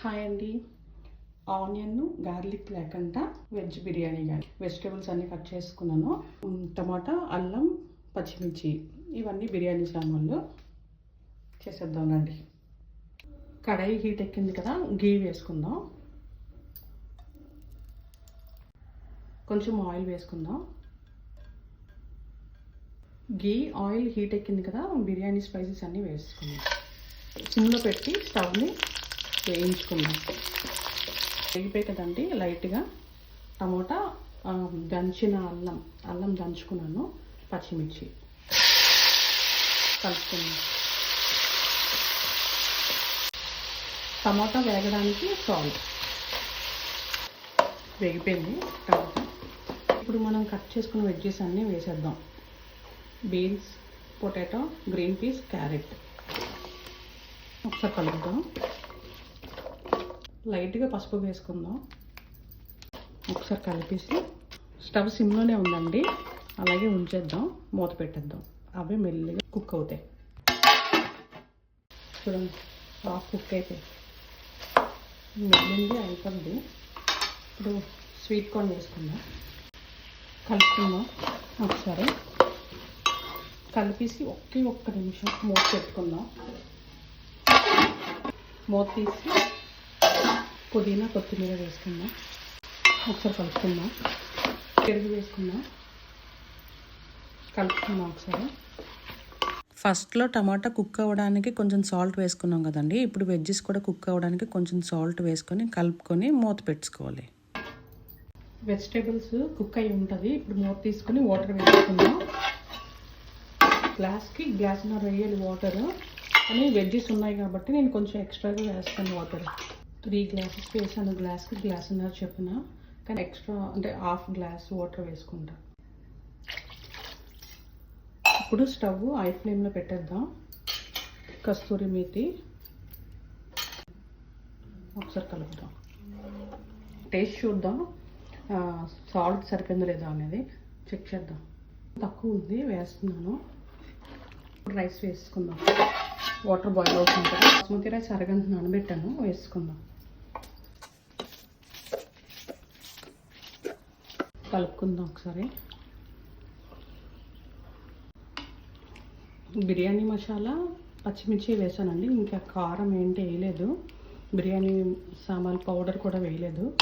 Hi అండి. Onion garlic లేకుండా veg biryani కానీ వెజిటేబుల్స్ అన్నీ కట్ చేసుకున్నాను. టమాటా అల్లం పచ్చిమిర్చి ఇవన్నీ బిర్యానీ సామాన్లు చేసేద్దాం రండి. కడాయి హీట్ ఎక్కింది కదా గీ వేసుకుందాం. కొంచెం ఆయిల్ వేసుకుందాం. గీ ఆయిల్ హీట్ ఎక్కింది కదా బిర్యానీ స్పైసెస్ అన్నీ వేసుకుందాం. సిమ్లో పెట్టి స్టవ్ని వేయించుకుందాం వేగిపోయి కదండి లైట్గా టమోటా దంచిన అల్లం అల్లం దంచుకున్నాను పచ్చిమిర్చి. కలుపుకున్నాను టమాటా వేగడానికి సాల్ట్. వేగిపోయింది టమాటా. ఇప్పుడు మనం కట్ చేసుకున్న వెజ్జెస్ అన్నీ వేసేద్దాం. Beans potato green peas carrot. ఒకసారి కలుపుదాం. లైట్గా పసుపు వేసుకుందాం. ఒకసారి కలిపేసి స్టవ్ సిమ్లోనే ఉందండి. అలాగే ఉంచేద్దాం. మూత పెట్టేద్దాం. అవి మెల్లిగా కుక్ అవుతాయి. చూడండి హాఫ్ కుక్ అయితే. మెల్లింది అయిపోద్ది ఇప్పుడు స్వీట్ కార్న్ వేసుకుందాం. కలుపుకుందాం ఒకసారి. కలిపేసి ఒకే ఒక్క నిమిషం మూత పెట్టుకుందాం. మూత తీసి పుదీనా కొత్తిమీర వేసుకుందాం ఒకసారి కలుపుకుందాం. పెరుగు వేసుకుందాం కలుపుకుందాం ఒకసారి. ఫస్ట్లో టమాటా కుక్ అవ్వడానికి కొంచెం సాల్ట్ వేసుకున్నాం కదండి. ఇప్పుడు వెజ్జెస్ కూడా కుక్ అవ్వడానికి కొంచెం సాల్ట్ వేసుకొని కలుపుకొని మూత పెట్టుకోవాలి. వెజిటేబుల్స్ కుక్ అయి ఉంటుంది. ఇప్పుడు మూత తీసుకొని వాటర్ వేసుకుందాం. గ్లాస్కి గ్లాసున్నర వేయాలి వాటర్. కానీ వెజ్జెస్ ఉన్నాయి కాబట్టి నేను కొంచెం ఎక్స్ట్రాగా వేస్తాను వాటర్. త్రీ గ్లాసెస్ వేసాను గ్లాస్కి గ్లాస్ ఉన్నారు చెప్పిన? కానీ ఎక్స్ట్రా అంటే హాఫ్ గ్లాస్ వాటర్ వేసుకుంటా. ఇప్పుడు స్టవ్ ఐ ఫ్లేమ్లో పెట్టేద్దాం. కస్తూరి మేతి. ఒకసారి కలుపుదాం. టేస్ట్ చూద్దాం. సాల్ట్ సరిపోయిందో లేదా అనేది చెక్ చేద్దాం. తక్కువ ఉంది వేస్తున్నాను. రైస్ వేసుకుందాం. వాటర్ బాయిల్ అవుతుంది బాస్మతి రైస్ అరగంట నానబెట్టాను. వేసుకుందాం. కలుపుకుందాం ఒకసారి. బిర్యానీ మసాలా పచ్చిమిర్చి వేసానండి. ఇంకా కారం ఏంటి వేయలేదు. బిర్యానీ సామాన్ పౌడర్ కూడా వేయలేదు.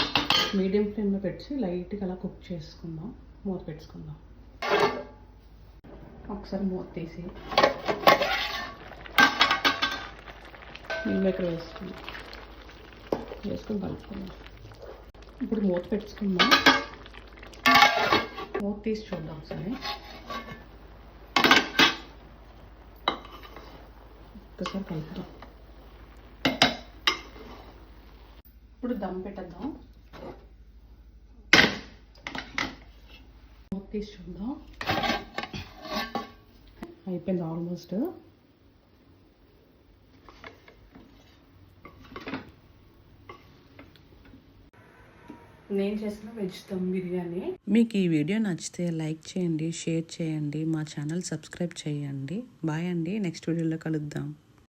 మీడియం ఫ్లేమ్లో పెట్టి లైట్గా అలా కుక్ చేసుకుందాం. మూత పెట్టుకుందాం. ఒకసారి మూత తీసి. ఎక్కడ వేసుకుందాం వేసుకొని కలుపుకుందాం ఇప్పుడు మూత పెట్టుకుందాం. మూత తీసి చూద్దాం ఒకసారి. ఒక్కసారి కలుపుదాం. ఇప్పుడు దమ్ పెట్టేద్దాం. మూత తీసి చూద్దాం. అయిపోయింది ఆల్మోస్ట్. నేను చేసిన వెజ్ దమ్ బిర్యానీ. మీకు ఈ వీడియో నచ్చితే లైక్ చేయండి షేర్ చేయండి మా ఛానల్ సబ్స్క్రైబ్ చేయండి. బాయ్ అండి నెక్స్ట్ వీడియోలో కలుద్దాం.